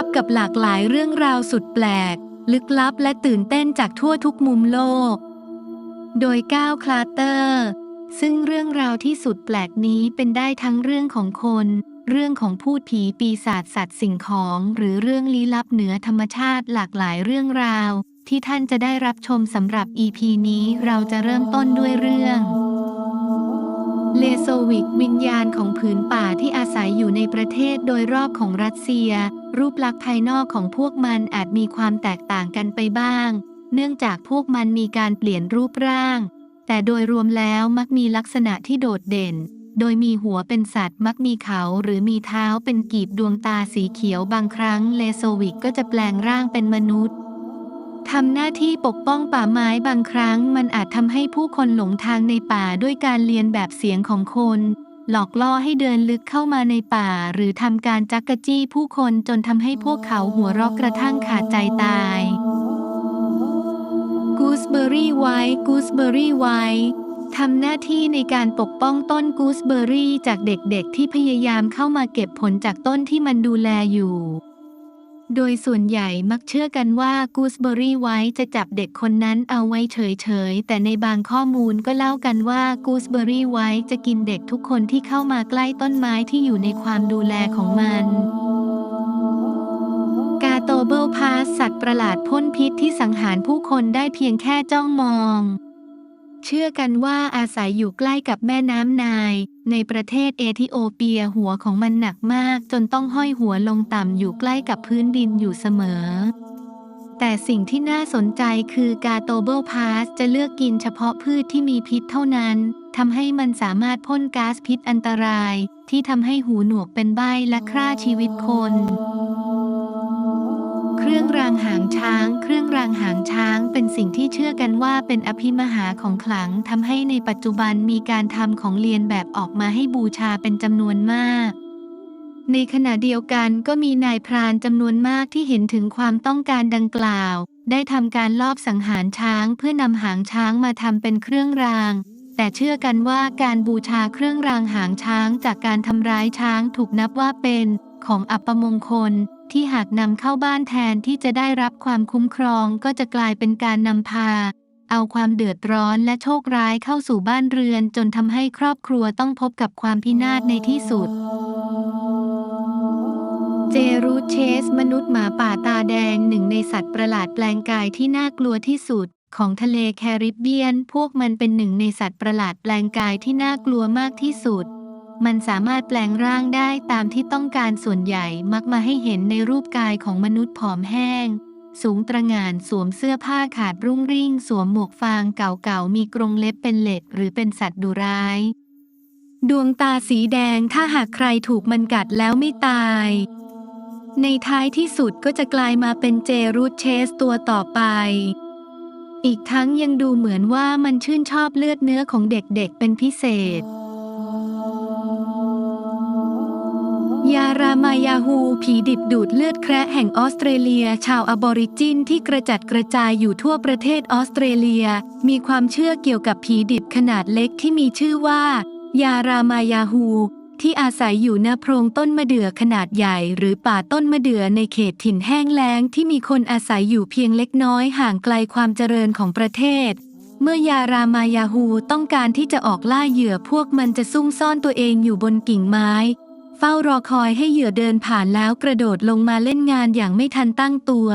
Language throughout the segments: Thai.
รับกับหลากหลายเรื่องราวสุดแปลก ลึกลับและตื่นเต้นจากทั่วทุกมุมโลก โดยก้าวคลาเตอร์ ซึ่งเรื่องราวที่สุดแปลกนี้เป็นได้ทั้งเรื่องของคน เรื่องของพูดผีปีศาจสัตว์สิ่งของ หรือเรื่องลี้ลับเหนือธรรมชาติหลากหลายเรื่องราว ที่ท่านจะได้รับชมสำหรับ EP นี้เราจะเริ่มต้นด้วยเรื่อง โซวิก วิญญาณของผืนป่าที่อาศัยอยู่ในประเทศโดยรอบของรัสเซีย รูปลักษณ์ภายนอกของพวกมันอาจมีความแตกต่างกันไปบ้าง เนื่องจากพวกมันมีการเปลี่ยนรูปร่าง แต่โดยรวมแล้วมักมีลักษณะที่โดดเด่น โดยมีหัวเป็นสัตว์ มักมีเขาหรือมีเท้าเป็นกีบดวงตาสีเขียวบางครั้งเลโซวิกก็จะแปลงร่างเป็นมนุษย์ ทำหน้าที่ปกป้องป่าไม้บางครั้งมันอาจทำให้ผู้คนหลงทางในป่าด้วยการเลียนแบบเสียงของคน หลอกล่อให้เดินลึกเข้ามาในป่า หรือทำการจักกะจี้ผู้คนจนทำให้พวกเขาหัวเรอกกระทั่งขาดใจตาย กูสเบอรี่ไวท์กูสเบอรี่ไวท์ทำหน้าที่ในการปกป้องต้นกูสเบอรี่จากเด็กๆที่พยายามเข้ามาเก็บผลจากต้นที่มันดูแลอยู่ โดยส่วนใหญ่มักเชื่อกันว่ากูสเบอรี่ไว้จะจับเด็กคนนั้นเอาไว้เฉยๆ แต่ในบางข้อมูลก็เล่ากันว่ากูสเบอรี่ไว้จะกินเด็กทุกคนที่เข้ามาใกล้ต้นไม้ที่อยู่ในความดูแลของมันกาโตเบิลพาสสัตว์ประหลาดพ่นพิษที่สังหารผู้คนได้เพียงแค่จ้องมอง เชื่อกันว่าอาศัยอยู่ใกล้กับแม่น้ำนาย ในประเทศเอธิโอเปียหัวของมันหนักมาก จนต้องห้อยหัวลงต่ำอยู่ใกล้กับพื้นดินอยู่เสมอ แต่สิ่งที่น่าสนใจคือกาโตเบิลพาสจะเลือกกินเฉพาะพืชที่มีพิษเท่านั้นทำให้มันสามารถพ่นก๊าซพิษอันตราย ที่ทำให้หูหนวกเป็นใบและฆ่าชีวิตคน เครื่องรางหางช้าง เครื่องรางหางช้างเป็นสิ่งที่เชื่อกันว่าเป็นอภิมหาของขลังทำให้ในปัจจุบันมีการทำของเลียนแบบออกมาให้บูชาเป็นจำนวนมาก ในขณะเดียวกันก็มีนายพรานจำนวนมากที่เห็นถึงความต้องการดังกล่าว ได้ทำการลอบสังหารช้างเพื่อนำหางช้างมาทำเป็นเครื่องรางแต่เชื่อกันว่าการบูชาเครื่องรางหางช้างจากการทำร้ายช้างถูกนับว่าเป็นของอัปมงคล ที่หากนำเข้าบ้านแทนที่จะได้รับความคุ้มครองก็จะกลายเป็นการนำพา เอาความเดือดร้อนและโชคร้ายเข้าสู่บ้านเรือนจนทำให้ครอบครัวต้องพบกับความพินาศในที่สุด เจรูเชส มนุษย์หมาป่าตาแดงหนึ่งในสัตว์ประหลาดแปลงกายที่น่ากลัวที่สุดของทะเลแคริบเบียน พวกมันเป็นหนึ่งในสัตว์ประหลาดแปลงกายที่น่ากลัวมากที่สุด มันสามารถแปลงร่างได้ตามที่ต้องการส่วนใหญ่มักมาให้เห็นในรูปกายของมนุษย์ผอมแห้ง สูงตระหง่านสวมเสื้อผ้าขาดรุ่งริ่ง สวมหมวกฟางเก่าๆ มีกรงเล็บเป็นเหล็กหรือเป็นสัตว์ดุร้าย ดวงตาสีแดงถ้าหากใครถูกมันกัดแล้วไม่ตาย ในท้ายที่สุดก็จะกลายมาเป็นเจรูทเชสตัวต่อไปอีกทั้งยังดูเหมือนว่ามันชื่นชอบเลือดเนื้อของเด็กๆ เป็นพิเศษารามายาฮูผีดิบดูดเลือดแคระแห่งออสเตรเลีย ชาวอบอริจินที่กระจัดกระจายอยู่ทั่วประเทศออสเตรเลีย มีความเชื่อเกี่ยวกับผีดิบขนาดเล็กที่มีชื่อว่า ยารามายาฮูที่อาศัยอยู่ณโพรงต้นมะเดื่อขนาดใหญ่ หรือป่าต้นมะเดื่อในเขตถิ่นแห้งแล้งที่มีคนอาศัยอยู่เพียงเล็กน้อยห่างไกลความเจริญของประเทศ เมื่อยารามายาฮูต้องการที่จะออกล่าเหยื่อพวกมันจะซุ่มซ่อนตัวเองอยู่บนกิ่งไม้ เฝ้ารอคอยให้เหยื่อเดินผ่านแล้วกระโดดลงมาเล่นงานอย่างไม่ทันตั้งตัว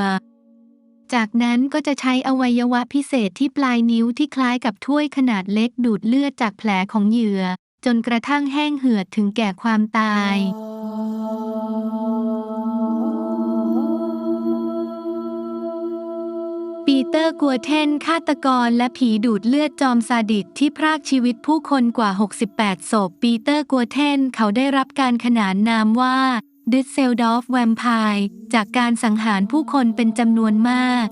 จากนั้นก็จะใช้อวัยวะพิเศษที่ปลายนิ้วที่คล้ายกับถ้วยขนาดเล็กดูดเลือดจากแผลของเหยื่อ จนกระทั่งแห้งเหือดถึงแก่ความตาย ปีเตอร์กัวเทนฆาตกรและผีดูดเลือดจอมซาดิสที่พรากชีวิตผู้คนกว่า 68 ศพ ปีเตอร์กัวเทนเขาได้รับการขนานนามว่าดิสเซลดอฟแวมไพร์จากการสังหารผู้คนเป็นจำนวนมาก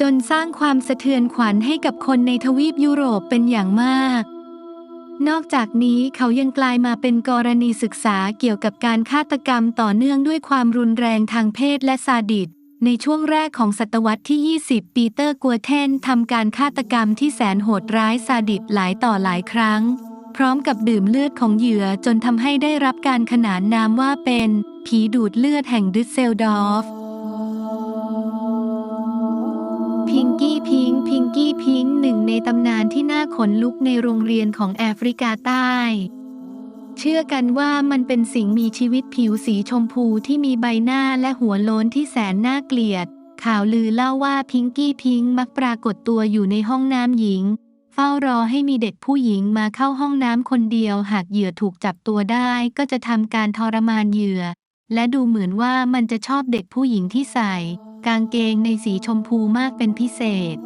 จนสร้างความสะเทือนขวัญให้กับคนในทวีปยุโรปเป็นอย่างมาก นอกจากนี้เขายังกลายมาเป็นกรณีศึกษาเกี่ยวกับการฆาตกรรมต่อเนื่องด้วยความรุนแรงทางเพศและซาดิส ในช่วงแรกของศตวรรษที่ 20 ปีเตอร์กัวเทนทำการฆาตกรรมที่แสนโหดร้ายซาดิสหลายต่อหลายครั้ง พร้อมกับดื่มเลือดของเหยื่อจนทำให้ได้รับการขนานนามว่าเป็น ผีดูดเลือดแห่งดึสเซลดอร์ฟพิงกี้พิงพิงกี้พิงหนึ่งในตำนานที่น่าขนลุกในโรงเรียนของแอฟริกาใต้ เชื่อกันว่ามันเป็นสิ่งมีชีวิตผิวสีชมพูที่มีใบหน้าและหัวโล้นที่แสนน่าเกลียด ข่าวลือเล่าว่าพิงกี้พิงมักปรากฏตัวอยู่ในห้องน้ำหญิง เฝ้ารอให้มีเด็กผู้หญิงมาเข้าห้องน้ำคนเดียว หากเหยื่อถูกจับตัวได้ ก็จะทำการทรมานเหยื่อ และดูเหมือนว่ามันจะชอบเด็กผู้หญิงที่ใส่ กางเกงในสีชมพูมากเป็นพิเศษ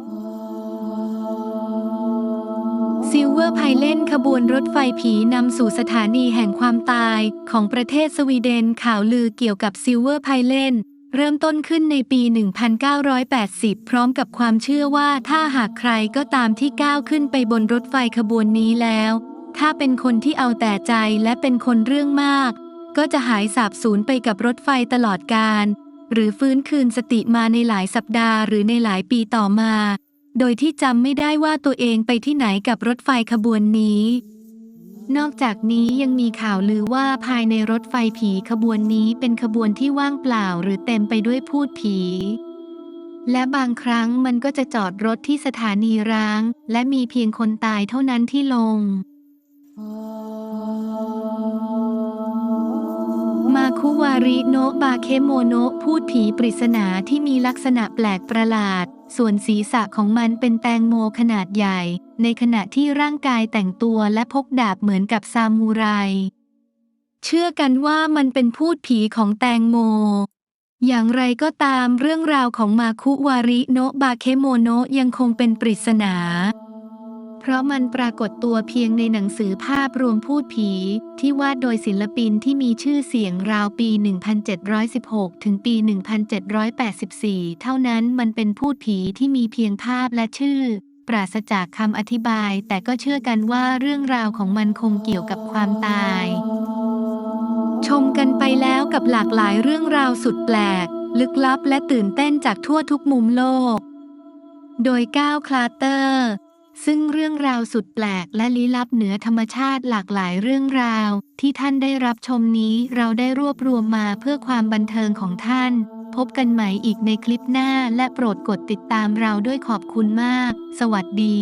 เวอร์ไพเล่นขบวนรถไฟผีนำสู่สถานีแห่งความตายของประเทศสวีเดนข่าวลือเกี่ยวกับซิลเวอร์ไพเล่นเริ่มต้นขึ้นในปี 1980 พร้อมกับความเชื่อว่าถ้าหากใครก็ตามที่ก้าวขึ้นไปบนรถไฟขบวนนี้แล้ว ถ้าเป็นคนที่เอาแต่ใจและเป็นคนเรื่องมาก ก็จะหายสาบสูญไปกับรถไฟตลอดกาลหรือฟื้นคืนสติมาในหลายสัปดาห์หรือในหลายปีต่อมา โดยที่จำไม่ได้ว่าตัวเองไปที่ไหนกับรถไฟขบวนนี้ นอกจากนี้ยังมีข่าวลือว่าภายในรถไฟผีขบวนนี้เป็นขบวนที่ว่างเปล่าหรือเต็มไปด้วยพูดผี และบางครั้งมันก็จะจอดรถที่สถานีร้าง และมีเพียงคนตายเท่านั้นที่ลง มาคุวาริโนะบาเคโมโนะพูดผีปริศนาที่มีลักษณะแปลกประหลาด ส่วนศีรษะของมันเป็นแตงโมขนาดใหญ่ ในขณะที่ร่างกายแต่งตัวและพกดาบเหมือนกับซามูไร เชื่อกันว่ามันเป็นพูดผีของแตงโม อย่างไรก็ตามเรื่องราวของมาคุวาริโนะบาเคโมโนะยังคงเป็นปริศนา เพราะมันปรากฏตัวเพียงในหนังสือภาพรวมพูดผี ที่วาดโดยศิลปินที่มีชื่อเสียงราวปี 1716 ถึงปี 1784 เท่านั้นมันเป็นพูดผีที่มีเพียงภาพและชื่อ ปราศจากคำอธิบาย แต่ก็เชื่อกันว่าเรื่องราวของมันคงเกี่ยวกับความตาย ชมกันไปแล้วกับหลากหลายเรื่องราวสุดแปลก ลึกลับและตื่นเต้นจากทั่วทุกมุมโลก โดยก้าวคลาเตอร์ ซึ่งเรื่องราวสุดแปลกและลี้ลับเหนือธรรมชาติหลากหลายเรื่องราว ที่ท่านได้รับชมนี้เราได้รวบรวมมาเพื่อความบันเทิงของท่าน พบกันใหม่อีกในคลิปหน้าและโปรดกดติดตามเราด้วยขอบคุณมาก สวัสดี